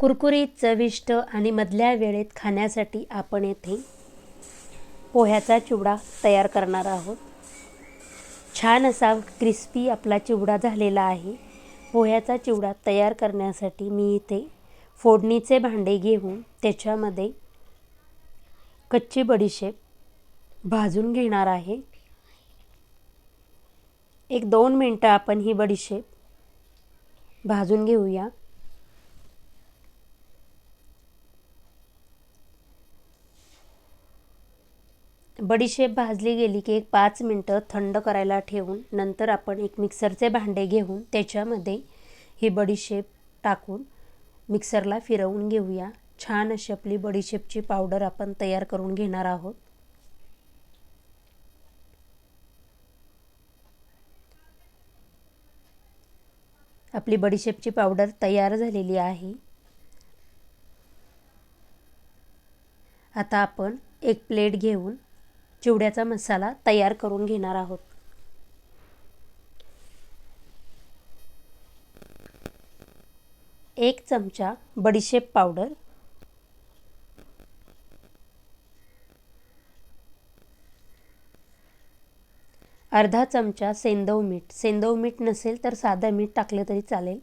कुरकुरीत चविष्ट आणि मधल्या वेळेत खाण्यासाठी आपण येथे पोह्याचा चिवडा तयार करणार आहोत. छान असा क्रिस्पी आपला चिवडा झालेला आहे. पोह्याचा चिवडा तयार करण्यासाठी मी इथे फोडणीचे भांडे घेऊन त्याच्यामध्ये कच्ची बडीशेप भाजून घेणार आहे. एक दोन मिनटं आपण ही बडीशेप भाजून घेऊया. बडीशेप भाजली गेली की एक पाच मिनटं थंड करायला ठेवून नंतर आपण एक मिक्सरचे भांडे घेऊन त्याच्यामध्ये ही बडीशेप टाकून मिक्सरला फिरवून घेऊया. छान अशी आपली बडीशेपची पावडर आपण तयार करून घेणार आहोत. आपली बडीशेपची पावडर तयार झालेली आहे. आता आपण एक प्लेट घेऊन चिवड्याचा मसाला तयार करून घेणार आहोत. एक चमचा बडीशेप पावडर. अर्धा चमचा सेंदव मीठ. सेंदव मीठ नसेल तर साधं मीठ टाकलं तरी चालेल.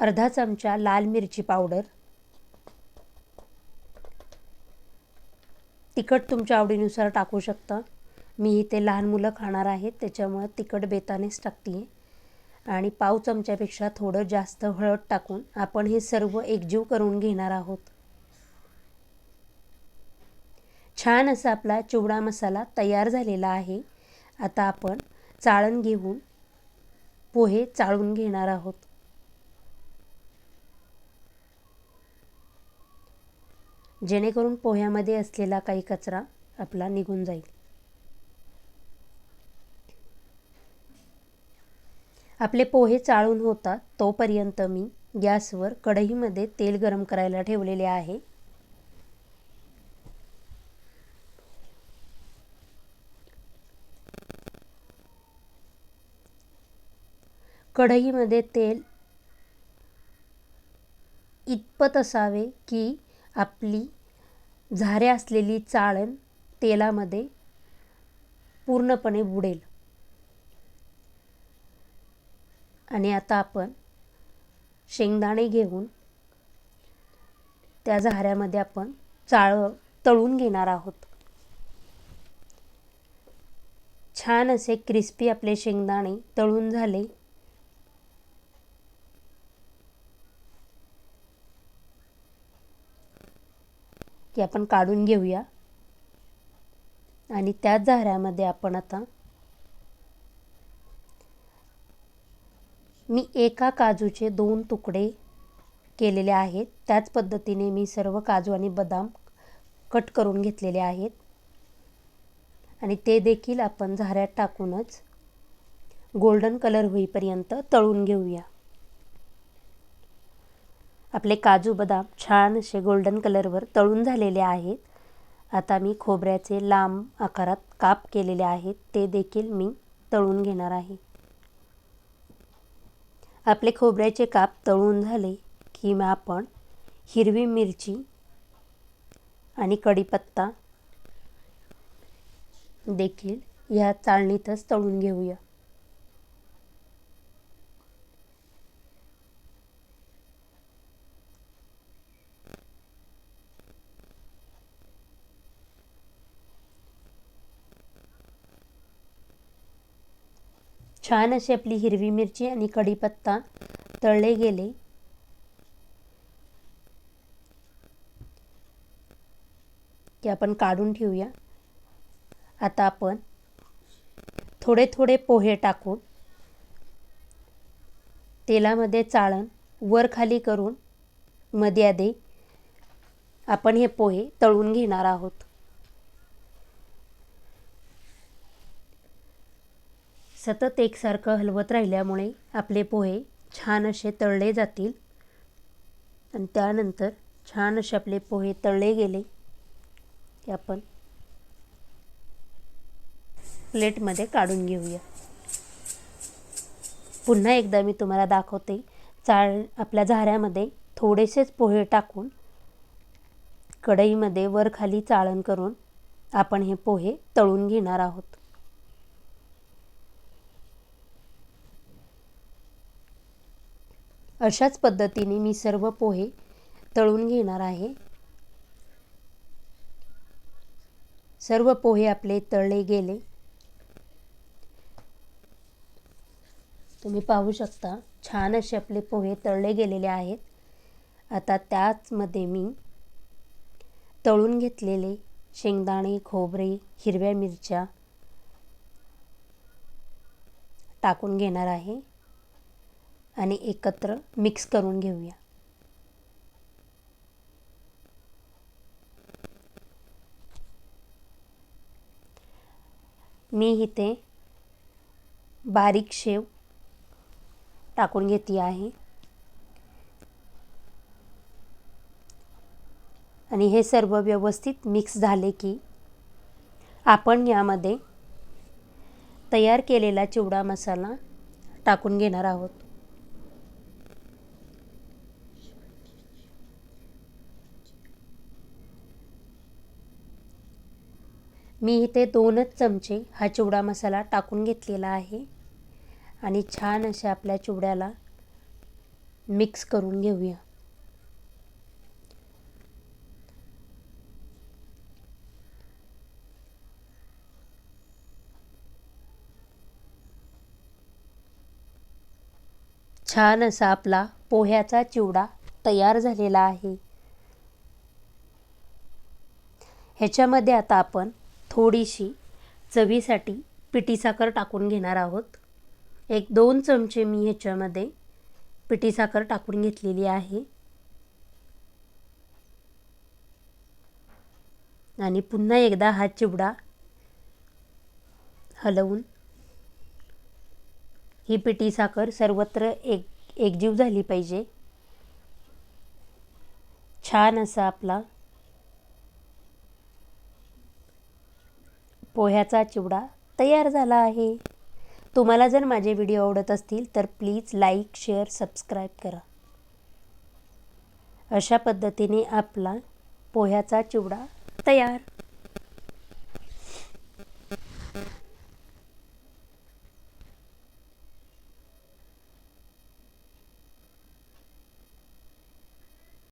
अर्धा चमचा लाल मिरची पावडर. तिखट तुमच्या आवडीनुसार टाकू शकता. मी इथे लहान मुलं खाणार आहेत त्याच्यामुळं तिखट बेतानेच टाकते आहे आणि पाव चमच्यापेक्षा थोडं जास्त हळद टाकून आपण हे सर्व एकजीव करून घेणार आहोत. छान असा आपला चिवडा मसाला तयार झालेला आहे. आता आपण चाळण घेऊन पोहे चाळून घेणार आहोत. जेणेकरून पोह्यामध्ये असलेला काही कचरा आपला निघून जाईल. आपले पोहे चाळून होतात तोपर्यंत मी गॅसवर कढईमध्ये तेल गरम करायला ठेवलेले आहे. कढईमध्ये तेल इतपत असावे की आपली झारे असलेली चाळण तेलामध्ये पूर्णपणे बुडेल. आणि आता आपण शेंगदाणे घेऊन त्या झाऱ्यामध्ये आपण चाळ तळून घेणार आहोत. छान असे क्रिस्पी आपले शेंगदाणे तळून झाले. की आपण काढून घेऊया. आणि त्याच झाऱ्यामध्ये आपण आता मी एका काजूचे दोन तुकडे केलेले आहेत. त्याच पद्धतीने मी सर्व काजू आणि बदाम कट करून घेतलेले आहेत. आणि ते देखील आपण झाऱ्यात टाकूनच गोल्डन कलर होईपर्यंत तळून घेऊया. आपले काजू बदाम छान असे गोल्डन कलरवर तळून झालेले आहेत. आता मी खोबऱ्याचे लांब आकारात काप केलेले आहेत. ते देखील मी तळून घेणार आहे. आपले खोबऱ्याचे काप तळून झाले की मग आपण हिरवी मिरची आणि कढीपत्ता देखील या चाळणीतच तळून घेऊया. छान अशी आपली हिरवी मिरची आणि कढीपत्ता तळले गेले. की आपण काढून ठेवूया. आता आपण थोडे थोडे पोहे टाकून तेलामध्ये चाळण वर खाली करून मध्ये आपण हे पोहे तळून घेणार आहोत. सतत एकसारखं हलवत राहिल्यामुळे आपले पोहे छान असे तळले जातील. आणि त्यानंतर छान असे आपले पोहे तळले गेले की आपण प्लेटमध्ये काढून घेऊया. पुन्हा एकदा मी तुम्हाला दाखवते. चाळ आपल्या झाऱ्यामध्ये थोडेसेच पोहे टाकून कढईमध्ये वर खाली चाळण करून आपण हे पोहे तळून घेणार आहोत. अशाच पद्धतीने मी सर्व पोहे तळून घेणार आहे. सर्व पोहे आपले तळले गेले. तुम्ही पाहू शकता छान असे आपले पोहे तळले गेलेले आहेत. आता त्याचमध्ये मी तळून घेतलेले शेंगदाणे खोबरे हिरव्या मिरच्या टाकून घेणार आहे. आणि एकत्र मिक्स करून घेऊया. मी इथे बारीक शेव टाकून घेतली आहे. आणि हे सर्व व्यवस्थित मिक्स झाले की आपण यामध्ये तयार केलेला चिवडा मसाला टाकून घेणार आहोत. मी इथे दोनच चमचे हा चिवडा मसाला टाकून घेतलेला आहे. आणि छान असे आपल्या चिवड्याला मिक्स करून घेऊया. छान असा आपला पोह्याचा चिवडा तयार झालेला आहे. ह्याच्यामध्ये आता आपण थोडीशी चवीसाठी पिठी साखर टाकून घेणार आहोत. एक दोन चमचे मी ह्याच्यामध्ये पिठी साखर टाकून घेतलेली आहे. आणि पुन्हा एकदा हा चिवडा हलवून ही पिठी साखर सर्वत्र एक एकजीव झाली पाहिजे. छान असा आपला पोह्याचा चिवडा तयार झाला आहे. तुम्हाला जर माझे व्हिडिओ आवडत असतील तर प्लीज लाईक शेअर सबस्क्राईब करा. अशा पद्धतीने आपला पोह्याचा चिवडा तयार